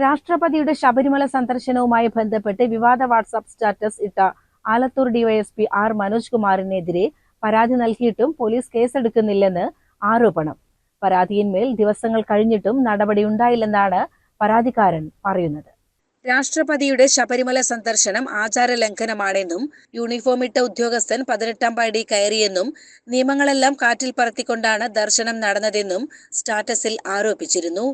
രാഷ്ട്രപതിയുടെ ശബരിമല സന്ദർശനവുമായി ബന്ധപ്പെട്ട് വിവാദ വാട്സാപ്പ് സ്റ്റാറ്റസ് ഇട്ട ആലത്തൂർ ഡിവൈഎസ്പി ആർ മനോജ് കുമാറിനെതിരെ പരാതി നൽകിയിട്ടും പോലീസ് കേസെടുക്കുന്നില്ലെന്ന് ആരോപണം. പരാതിയിന്മേൽ ദിവസങ്ങൾ കഴിഞ്ഞിട്ടും നടപടി ഉണ്ടായില്ലെന്നാണ് പരാതിക്കാരൻ പറയുന്നത്. രാഷ്ട്രപതിയുടെ ശബരിമല സന്ദർശനം ആചാര ലംഘനമാണെന്നും യൂണിഫോം ഇട്ട ഉദ്യോഗസ്ഥൻ പതിനെട്ടാം പടി കയറിയെന്നും നിയമങ്ങളെല്ലാം കാറ്റിൽ പറത്തിക്കൊണ്ടാണ് ദർശനം നടന്നതെന്നും സ്റ്റാറ്റസിൽ ആരോപിച്ചിരുന്നു.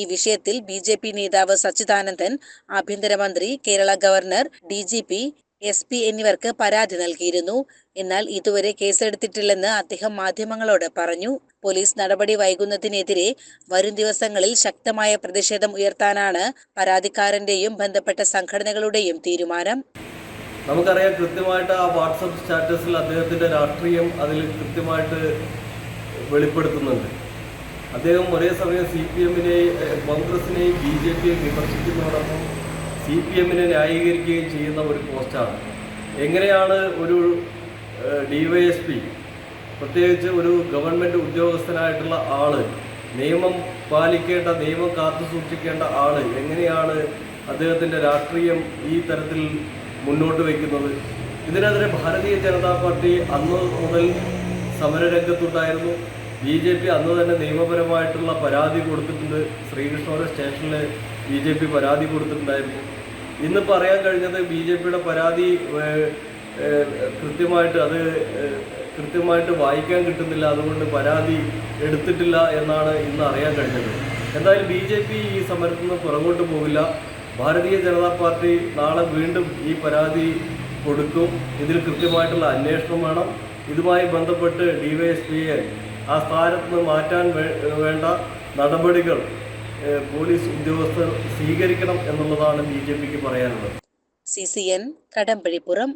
ഈ വിഷയത്തിൽ ബി ജെ പി നേതാവ് സച്ചിദാനന്ദൻ ആഭ്യന്തരമന്ത്രി Kerala governor D G P S P എന്നിവർക്ക് പരാതി നൽകിയിരുന്നു. എന്നാൽ ഇതുവരെ കേസെടുത്തിട്ടില്ലെന്ന് അദ്ദേഹം മാധ്യമങ്ങളോട് പറഞ്ഞു. പോലീസ് നടപടി വൈകുന്നതിനെതിരെ വരും ദിവസങ്ങളിൽ ശക്തമായ പ്രതിഷേധം ഉയർത്താനാണ് പരാതിക്കാരന്റെയും ബന്ധപ്പെട്ട സംഘടനകളുടെയും തീരുമാനം. നമുക്കറിയാം കൃത്യമായിട്ട് ആ വാട്സപ്പ് സ്റ്റാറ്റസിൽ അദ്ദേഹത്തിന്റെ രാഷ്ട്രീയം അതിൽ കൃത്യമായിട്ട് വെളിപ്പെടുത്തുന്നുണ്ട്. അദ്ദേഹം ഒരേ സമയം സി പി എമ്മിനെയും കോൺഗ്രസിനെയും ബി ജെ പിയെയും വിമർശിക്കുന്നതോടൊപ്പം സി പി എമ്മിനെ ന്യായീകരിക്കുകയും ചെയ്യുന്ന ഒരു പോസ്റ്റാണ്. എങ്ങനെയാണ് ഒരു ഡി വൈ എസ് പി പ്രത്യേകിച്ച് ഒരു ഗവൺമെന്റ് ഉദ്യോഗസ്ഥനായിട്ടുള്ള ആൾ നിയമം പാലിക്കേണ്ട നിയമം കാത്തു സൂക്ഷിക്കേണ്ട ആൾ എങ്ങനെയാണ് അദ്ദേഹത്തിന്റെ രാഷ്ട്രീയം ഈ തരത്തിൽ മുന്നോട്ട് വയ്ക്കുന്നത്? ഇതിനെതിരെ ഭാരതീയ ജനതാ പാർട്ടി അന്ന് മുതൽ സമരരംഗത്തുണ്ടായിരുന്നു. ബി ജെ പി അന്ന് തന്നെ നിയമപരമായിട്ടുള്ള പരാതി കൊടുത്തിട്ടുണ്ട്. ശ്രീകൃഷ്ണപുരം സ്റ്റേഷനിൽ ബി ജെ പി പരാതി കൊടുത്തിട്ടുണ്ടായിരുന്നു. ഇന്ന് പറയാൻ കഴിഞ്ഞത് ബി ജെ പിയുടെ പരാതി കൃത്യമായിട്ട് അത് കൃത്യമായിട്ട് വായിക്കാൻ കിട്ടുന്നില്ല. അതുകൊണ്ട് പരാതി എടുത്തിട്ടില്ല എന്നാണ് ഇന്ന് അറിയാൻ കഴിഞ്ഞത്. എന്തായാലും ബി ജെ പി ഈ സമരത്തിൽ നിന്ന് പുറകോട്ട് പോകില്ല ഭാരതീയ ജനതാ പാർട്ടി നാളെ വീണ്ടും ഈ പരാതി കൊടുക്കും. ഇതിൽ കൃത്യമായിട്ടുള്ള അന്വേഷണം വേണം. ഇതുമായി ബന്ധപ്പെട്ട് ഡിവൈഎസ്പിയെ ആ സ്ഥാനത്ത് നിന്ന് മാറ്റാൻ വേണ്ട നടപടികൾ പോലീസ് ഉദ്യോഗസ്ഥർ സ്വീകരിക്കണം എന്നുള്ളതാണ് ബി ജെ പിക്ക് പറയാനുള്ളത്. C C N Kadampazhipuram.